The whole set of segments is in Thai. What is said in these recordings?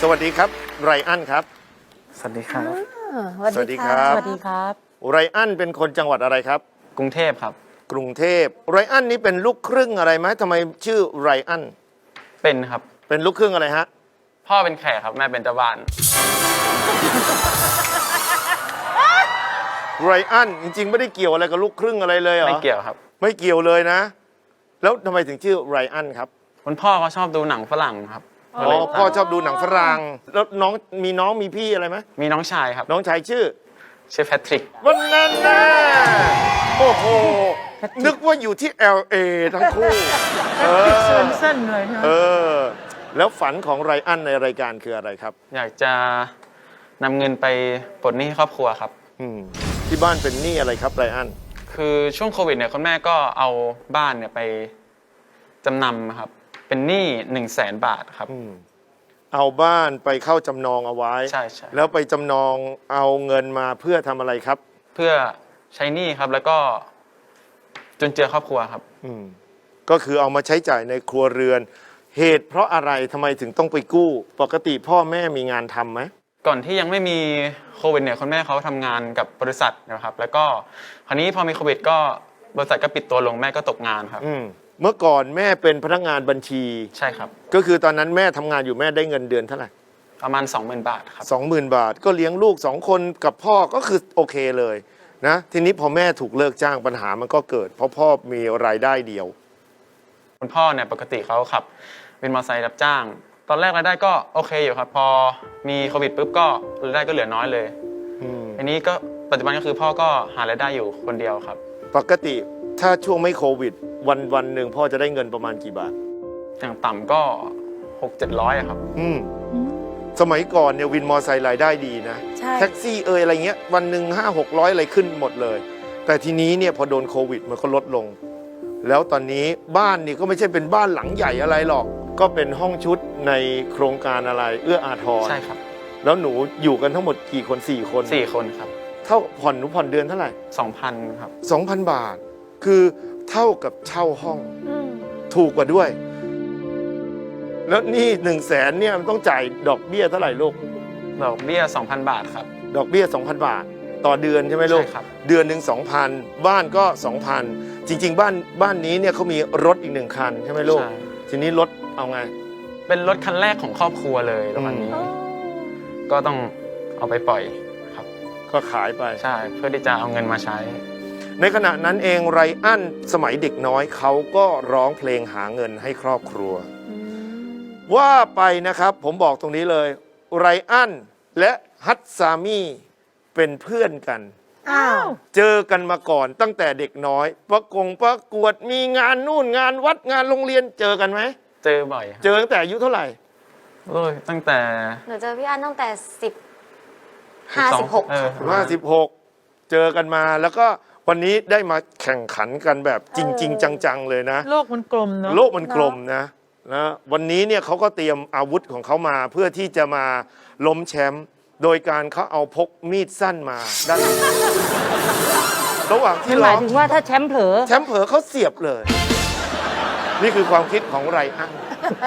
สวัสดีครับไรอันครับ สวัสดีครับ สวัสดีครับ สวัสดีครับ ไรอันเป็นคนจังหวัดอะไรครับ กรุงเทพครับ กรุงเทพไรอันนี่เป็นลูกครึ่งอะไรไหมทำไมชื่อไรอัน เป็นครับ เป็นลูกครึ่งอะไรฮะ พ่อเป็นแขกครับ แม่เป็นเจ้าบ้าน ไรอันจริง ๆ ไม่ได้เกี่ยวอะไรกับลูกครึ่งอะไรเลยเหรอ ไม่เกี่ยวครับ ไม่เกี่ยวเลยนะ แล้วทำไมถึงชื่อไรอันครับ คุณพ่อเขาชอบดูหนังฝรั่งครับ อ๋อพ่อชอบดูหนังฝรั่งแล้วน้องมีน้องมีพี่อะไรไหมมีน้องชายครับ น้องชายชื่อชื่อแพทริกวันนั้นนะโอ้โห นึกว่าอยู่ที่ LA ทั้งคู่เออเส้นเส้นเลยนะเออ แล้วฝันของไรอันในรายการคืออะไรครับ อยากจะนำเงินไปปลดหนี้ให้ครอบครัวครับอืมที่บ้านเป็นหนี้อะไรครับไรอัน คือช่วงโควิดเนี่ยคุณแม่ก็เอาบ้านเนี่ยไปจำนำครับ เป็นหนี้หนึ่งแสนบาทครับ อืมเอาบ้านไปเข้าจำนองเอาไว้ ใช่ใช่แล้วไปจำนองเอาเงินมาเพื่อทำอะไรครับ เพื่อใช้หนี้ครับแล้วก็จนเจือครอบครัวครับ อืมก็คือเอามาใช้จ่ายในครัวเรือน เหตุเพราะอะไรทำไมถึงต้องไปกู้ ปกติพ่อแม่มีงานทำไหมก่อนที่ยังไม่มีโควิดเนี่ยคุณแม่เขาทำงานกับบริษัทนะครับ แล้วก็คราวนี้พอมีโควิดก็บริษัทก็ปิดตัวลงแม่ก็ตกงานครับ อืม เมื่อก่อนแม่เป็นพนักงานบัญชี ใช่ครับ ก็คือตอนนั้นแม่ทำงานอยู่แม่ได้เงินเดือนเท่าไหร่ประมาณ 20,000 บาทครับ สองหมื่นบาท ก็เลี้ยงลูกสองคนกับพ่อก็คือโอเคเลยนะทีนี้พอแม่ถูกเลิกจ้างปัญหามันก็เกิด เพราะพ่อมีรายได้เดียว คุณพ่อเนี่ยปกติเขาขับเป็นมอเตอร์ไซค์รับจ้าง ตอนแรกรายได้ก็โอเคอยู่ครับ พอมีโควิดปุ๊บก็รายได้ก็เหลือน้อยเลยอืม อันนี้ก็ปัจจุบันก็คือพ่อก็หารายได้อยู่คนเดียวครับ ปกติถ้าช่วงไม่โควิด วันวันหนึ่งพ่อจะได้เงินประมาณกี่บาท อย่างต่ำก็หกเจ็ดร้อยครับ อืม สมัยก่อนเนี่ยวินมอไซค์รายได้ดีนะ ใช่ แท็กซี่เอยอะไรเงี้ยวันหนึ่งห้าหกร้อยอะไรขึ้นหมดเลย แต่ทีนี้เนี่ยพอโดนโควิดมันก็ลดลง แล้วตอนนี้บ้านนี่ก็ไม่ใช่เป็นบ้านหลังใหญ่อะไรหรอก ก็เป็นห้องชุดในโครงการอะไร เอื้ออาทรใช่ครับแล้วหนูอยู่กันทั้งหมดกี่คนสี่คนสี่คนครับเท่าผ่อนหนูผ่อนเดือนเท่าไหร่สองพันครับ สองพันบาท คือ เท่ากับเช่าห้องอืมถูกกว่าด้วย แล้วนี่หนึ่งแสนเนี่ยมันต้องจ่ายดอกเบี้ยเท่าไหร่ลูก ดอกเบี้ย 2,000 บาทครับ ดอกเบี้ย 2,000 บาท ต่อเดือนใช่ไหมลูก ใช่ครับ เดือนหนึ่ง2,000 บ้านก็ 2,000 จริง ๆ บ้านบ้านนี้เนี่ยเขามีรถอีกหนึ่งคันใช่ไหมลูก ใช่ทีนี้รถเอาไง เป็นรถคันแรกของครอบครัวเลยรถคันนี้ ก็ต้องเอาไปปล่อยครับ ก็ขายไป ใช่ เพื่อที่จะเอาเงินมาใช้ ในขณะนั้นเองไรอันสมัยเด็กน้อยเขาก็ร้องเพลงหาเงินให้ครอบครัว ว่าไปนะครับผมบอกตรงนี้เลยไรอันและฮัตซามีเป็นเพื่อนกัน อ้าว เจอกันมาก่อนตั้งแต่เด็กน้อย ประกงประกวดมีงานนู่นงานวัดงานโรงเรียนเจอกันไหม เจอบ่อยครับเจอตั้งแต่อายุเท่าไหร่ โอ้ยตั้งแต่หนูเจอพี่อันตั้งแต่สิบห้าสิบหกเออ ห้าสิบหกเจอกันมาแล้วก็ วันนี้ได้มาแข่งขันกันแบบจริง ๆ จังๆเลยนะ โลกมันกลมเนาะโลกมันกลมนะนะวันนี้เนี่ยเขาก็เตรียมอาวุธของเขามาเพื่อที่จะมาล้มแชมป์โดยการเขาเอาพกมีดสั้นมาด้านหลังระหว่างที่มันหร้มาอยงถึงว่าถ้าแชมป์เผลอแชมป์เผลอเขาเสียบเลย นี่คือความคิดของไรอัน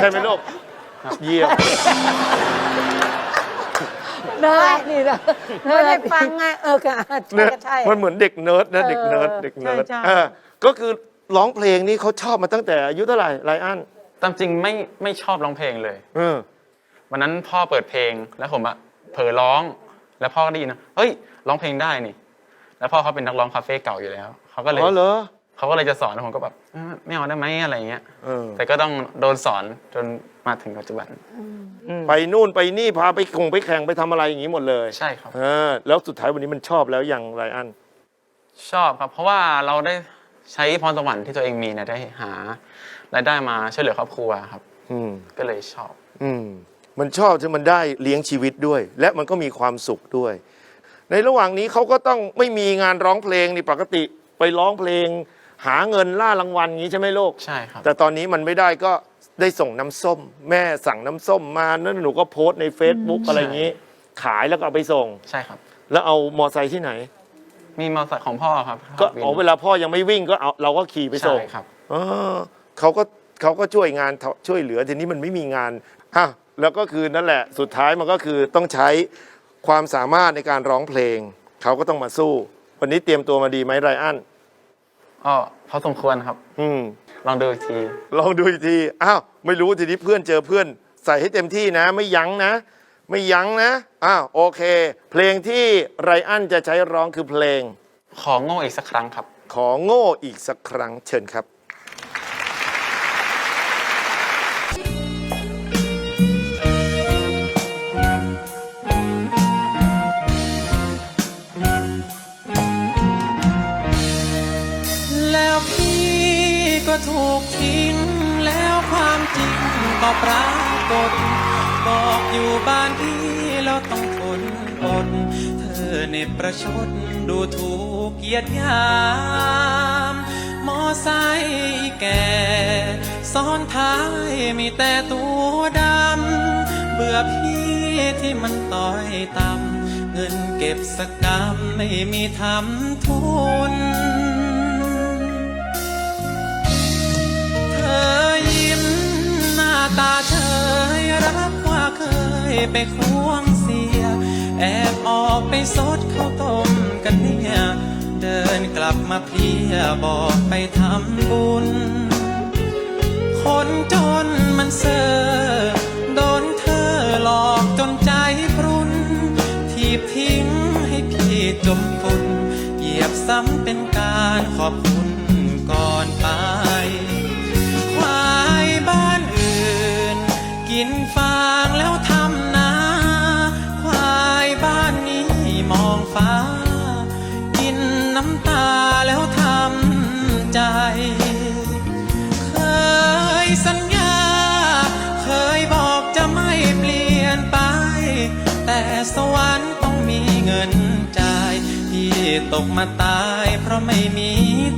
ใช่ไหมลูกเยี่ยม ได้นี่นะไม่ได้ฟังไงเออค่ะใช่เนี่ยก็ใช่ มันเหมือนเด็กเนิร์ดนะเด็กเนิร์ดเออเด็กเนิร์ดใช่ใช่เออก็คือร้องเพลงนี่เขาชอบมาตั้งแต่อายุเท่าไหร่ไรอันตามจริงไม่ไม่ชอบร้องเพลงเลย เออ วันนั้นพ่อเปิดเพลงแล้วผมอะเผลอร้อง แล้วพ่อก็ได้ยินนะเฮ้ยร้องเพลงได้นี่ แล้วพ่อเขาเป็นนักร้องคาเฟ่เก่าอยู่แล้วเขาก็เลยอ๋อเหรอ เขาก็เลยจะสอนแล้วผมก็แบบเอ้ยไม่เอาได้ไหมอะไรอย่างเงี้ยเออ แต่ก็ต้องโดนสอนจน มาถึงปัจจุบัน ไปนู่นไปนี่พาไปคงไปแข่งไปทำอะไรอย่างนี้หมดเลยใช่ครับ เออแล้วสุดท้ายวันนี้มันชอบแล้วอย่างไรอัน ชอบครับ เพราะว่าเราได้ใช้พรสวรรค์ที่ตัวเองมีเนี่ยได้หารายได้มาช่วยเหลือครอบครัวครับ อืม ก็เลยชอบ อืมมันชอบที่มันได้เลี้ยงชีวิตด้วย และมันก็มีความสุขด้วย ในระหว่างนี้เขาก็ต้องไม่มีงานร้องเพลงนี่ปกติไปร้องเพลง หาเงินล่ารางวัลอย่างนี้ใช่ไหมลูก ใช่ครับ แต่ตอนนี้มันไม่ได้ก็ ได้ส่งน้ำส้ม แม่สั่งน้ำส้มมาแล้วหนูก็โพสต์ใน Facebook อะไรอย่างนี้ ขายแล้วก็เอาไปส่ง ใช่ครับ แล้วเอามอไซค์ที่ไหน มีมอเตอร์ไซค์ของพ่อครับก็วิน อ๋อเวลาพ่อยังไม่วิ่งก็เอาเราก็ขี่ไปส่ง ใช่ครับ เออเขาก็เขาก็ช่วยงานช่วยเหลือทีนี้มันไม่มีงานอะแล้วก็คือนั่นแหละสุดท้ายมันก็คือต้องใช้ความสามารถในการร้องเพลง เขาก็ต้องมาสู้ วันนี้เตรียมตัวมาดีไหมไรอันก็พอสมควรครับ อืม ลองดูอีกทีลองดูอีกที อ้าว ไม่รู้ทีนี้เพื่อนเจอเพื่อน ใส่ให้เต็มที่นะ ไม่ยั้งนะ ไม่ยั้งนะ อ้าว โอเค เพลงที่ไรอันจะใช้ร้องคือเพลง ขอโง่อีกสักครั้งครับ ขอโง่อีกสักครั้งเชิญครับ ก็ถูกทิ้ง แล้วความจริงก็ปรากฏ บอกอยู่บ้านพี่แล้วต้องทนอดเธอในประชดดูถูกเหยียดยามมอไซค์แก่ซ้อนท้ายมีแต่ตัวดำ เบื่อพี่ที่มันต้อยต่ำเงินเก็บสักกรรมไม่มีทำทุน ยิ้มหน้าตาเฉยรับว่าเคยไปควงเสีย แอบออกไปสดข้าวต้มกันเนี่ย เดินกลับมาเพียบอกไปทำบุญ คนจนมันเซอโดนเธอหลอกจนใจพรุน ทีบทิ้งให้พี่จมปุ่นเหยียบซ้ำเป็นการขอบคุณ แต่สวรรค์ต้องมีเงินจ่ายที่ตกมาตายเพราะไม่มี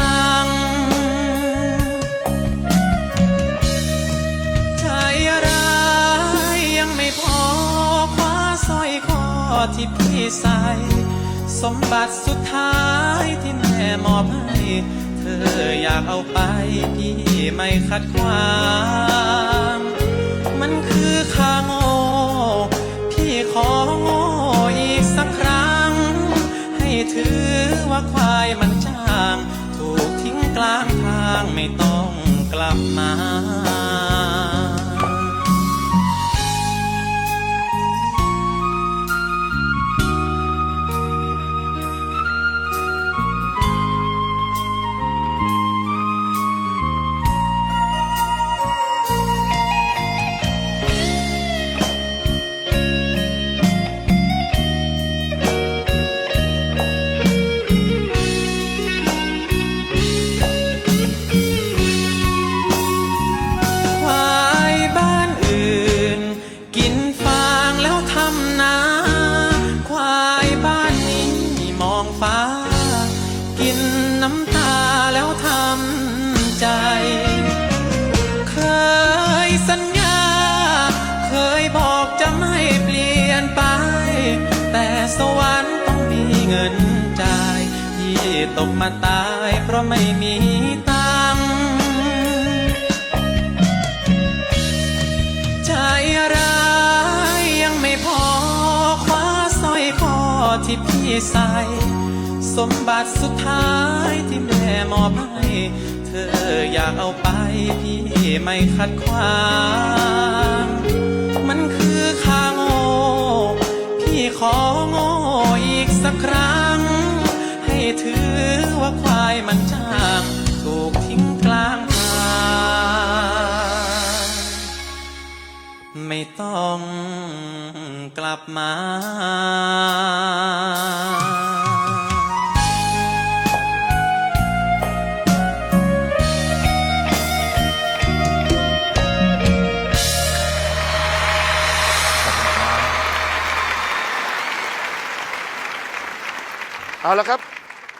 ตังค์ใจร้ายยังไม่พอคว้าสร้อยคอที่พี่ใส่สมบัติสุดท้ายที่แม่มอบให้ เธออยากเอาไปพี่ไม่ขัดขวาง มันคือข้าโง่ ว่าควายมันจาง ถูกทิ้งกลางทางไม่ต้องกลับมา ตกมาตายเพราะไม่มีตังค์ใจร้ายยังไม่พอคว้าสร้อยคอที่พี่ใส่สมบัติสุดท้ายที่แม่มอบให้เธออยากเอาไปพี่ไม่ขัดขวางมันคือข้าโง่พี่ขอโง่อีกสักครั้ง เอาละครับ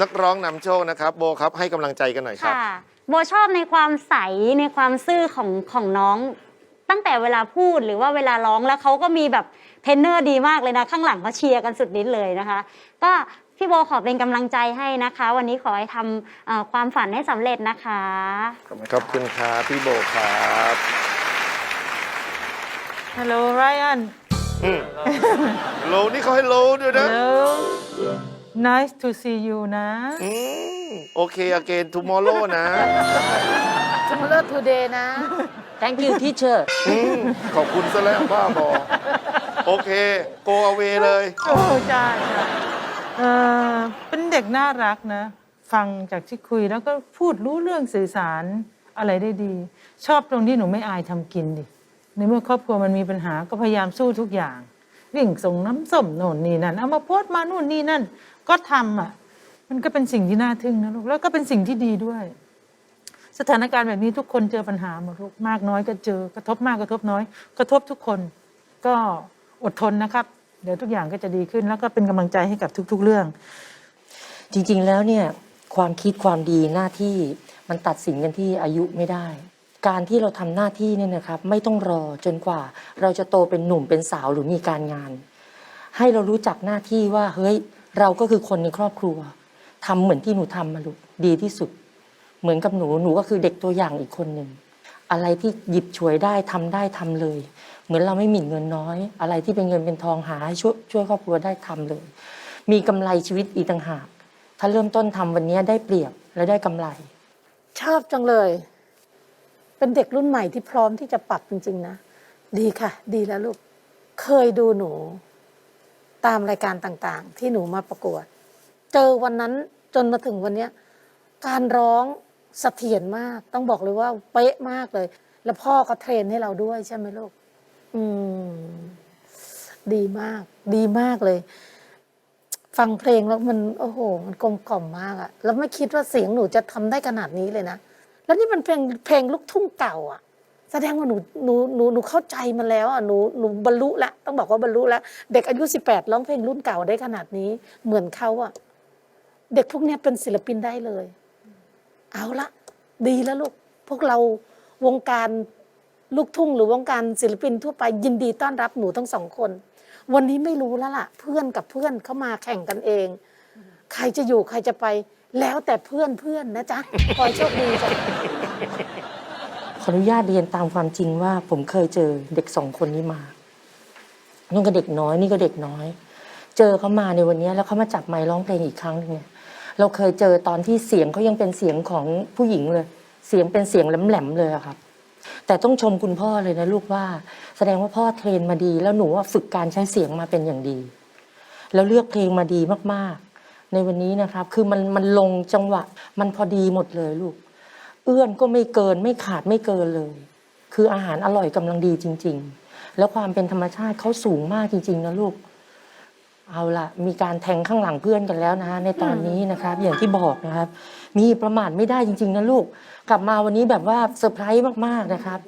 นักร้องนำโชคนะครับ โบครับให้กำลังใจกันหน่อยครับ ค่ะโบชอบในความใสในความซื่อของของน้อง ตั้งแต่เวลาพูดหรือว่าเวลาร้องแล้วเขาก็มีแบบ เทรนเนอร์ดีมากเลยนะ ข้างหลังเขาเชียร์กันสุดฤทธิ์เลยนะคะ ก็พี่โบขอเป็นกำลังใจให้นะคะ วันนี้ขอให้ทำเอ่อความฝันให้สำเร็จนะคะ ขอบคุณครับพี่โบครับ ฮัลโหลไรอัน โลนี่เขาให้โลด้วยนะ Hello nice to see you นะ อืมโอเค again tomorrow นะ tomorrow today นะ thank you teacher อืมขอบคุณซะแล้วบ้าบอ โอเค go away เลย โอ้ใช่ใช่เออเป็นเด็กน่ารักนะ ฟังจากที่คุยแล้วก็พูดรู้เรื่องสื่อสารอะไรได้ดี ชอบตรงที่หนูไม่อายทำกินดิ ในเมื่อครอบครัวมันมีปัญหาก็พยายามสู้ทุกอย่าง วิ่งส่งน้ำส้มโน่นนี่นั่นเอามาโพสต์มานู่นนี่นั่น ก็ทำอะ มันก็เป็นสิ่งที่น่าทึ่งนะลูกแล้วก็เป็นสิ่งที่ดีด้วย สถานการณ์แบบนี้ทุกคนเจอปัญหาหมดลูกมากน้อยก็เจอกระทบมากกระทบน้อย กระทบทุกคน ก็ อดทนนะครับ เดี๋ยวทุกอย่างก็จะดีขึ้นแล้วก็เป็นกำลังใจให้กับทุก ๆ เรื่อง จริงๆแล้วเนี่ยความคิดความดีหน้าที่มันตัดสินกันที่อายุไม่ได้ การที่เราทำหน้าที่เนี่ยนะครับ ไม่ต้องรอจนกว่า เราจะโตเป็นหนุ่มเป็นสาวหรือมีการงาน ให้เรารู้จักหน้าที่ว่าเฮ้ยเราก็คือคนในครอบครัวทำเหมือนที่หนูทำมาลูกดีที่สุด เหมือนกับหนูหนูก็คือเด็กตัวอย่างอีกคนหนึ่ง อะไรที่หยิบฉวยได้ทำได้ทำเลย เหมือนเราไม่หมิ่นเงินน้อย อะไรที่เป็นเงินเป็นทองหาให้ช่วยช่วยครอบครัวได้ทำเลย มีกำไรชีวิตอีกต่างหาก ถ้าเริ่มต้นทำวันนี้ได้เปรียบและได้กำไร ชอบจังเลย เป็นเด็กรุ่นใหม่ที่พร้อมที่จะปรับจริง ๆ นะ ดีค่ะ ดีแล้วลูก เคยดูหนู ตามรายการต่างๆ ที่หนูมาประกวด เจอวันนั้นจนมาถึงวันนี้การร้อง เสถียรมาก ต้องบอกเลยว่าเป๊ะมากเลย แล้วพ่อก็เทรนให้เราด้วยใช่ไหมลูก อืม ดีมาก ดีมากเลย ฟังเพลงแล้วมันโอ้โห มันกลมกล่อมมากอะแล้วไม่คิดว่าเสียงหนูจะทำได้ขนาดนี้เลยนะ แล้วนี่มันเพลงเพลงลูกทุ่งเก่าอะแสดงว่าหนูหนูหนูหนูเข้าใจมันแล้วอะหนูหนูบรรลุละต้องบอกว่าบรรลุละเด็กอายุสิบแปดร้องเพลงรุ่นเก่าได้ขนาดนี้ เหมือนเขาอะเด็กพวกนี้เป็นศิลปินได้เลย เอาละดีแล้วลูก พวกเราวงการลูกทุ่งหรือวงการศิลปินทั่วไปยินดีต้อนรับหนูทั้งสองคน วันนี้ไม่รู้แล้วล่ะ เพื่อนกับเพื่อนเข้ามาแข่งกันเอง ใครจะอยู่ใครจะไปแล้วแต่เพื่อนเพื่อนนะจ๊ะขอให้โชคดีจ้ะขออนุญาตเรียนตามความจริงว่า ผมเคยเจอเด็กสองคนนี้มานู่นก็เด็กน้อยนี่ก็เด็กน้อย เจอเขามาในวันนี้แล้วเขามาจับไมค์ร้องเพลงอีกครั้งหนึงเนี่ย เราเคยเจอตอนที่เสียงเขายังเป็นเสียงของผู้หญิงเลย เสียงเป็นเสียงแหลมๆเลยอะครับ แต่ต้องชมคุณพ่อเลยนะลูกว่า แสดงว่าพ่อเทรนมาดี แล้วหนูว่าฝึกการใช้เสียงมาเป็นอย่างดี แล้วเลือกเพลงมาดีมากๆ ในวันนี้นะครับ คือมันมันลงจังหวะ มันพอดีหมดเลยลูก เอื้อนก็ไม่เกินไม่ขาดไม่เกินเลย คืออาหารอร่อยกำลังดีจริง ๆ แล้วความเป็นธรรมชาติเขาสูงมากจริง ๆนะลูก เอาละมีการแทงข้างหลังเพื่อนกันแล้วนะฮะในตอนนี้นะครับ อย่างที่บอกนะครับ มีประมาทไม่ได้จริง ๆนะลูก กลับมาวันนี้แบบว่าเซอร์ไพรส์มากๆนะครับ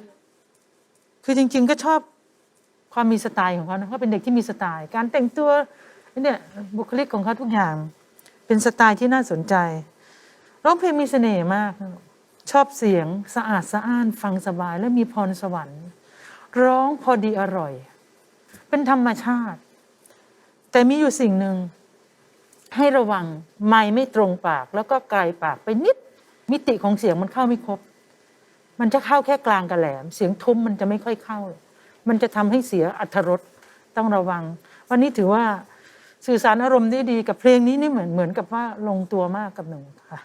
คือจริง ๆ ก็ชอบความมีสไตล์ของเขานะเขาเป็นเด็กที่มีสไตล์ การแต่งตัวเนี่ยบุคลิกของเขาทุกอย่าง เป็นสไตล์ที่น่าสนใจร้องเพลงมีเสน่ห์มากนะชอบเสียงสะอาดสะอ้าน ฟังสบายและมีพรสวรรค์ ร้องพอดีอร่อย เป็นธรรมชาติ แต่มีอยู่สิ่งหนึ่งให้ระวังไม่ไม่ตรงปาก แล้วก็ไกลปากไปนิด มิติของเสียงมันเข้าไม่ครบ มันจะเข้าแค่กลางกับแหลม เสียงทุ้มมันจะไม่ค่อยเข้า มันจะทำให้เสียอัธรสต้องระวัง วันนี้ถือว่าสื่อสารอารมณ์ได้ดีกับเพลงนี้นี่เหมือนเหมือนกับว่าลงตัวมากกับหนึ่งค่ะ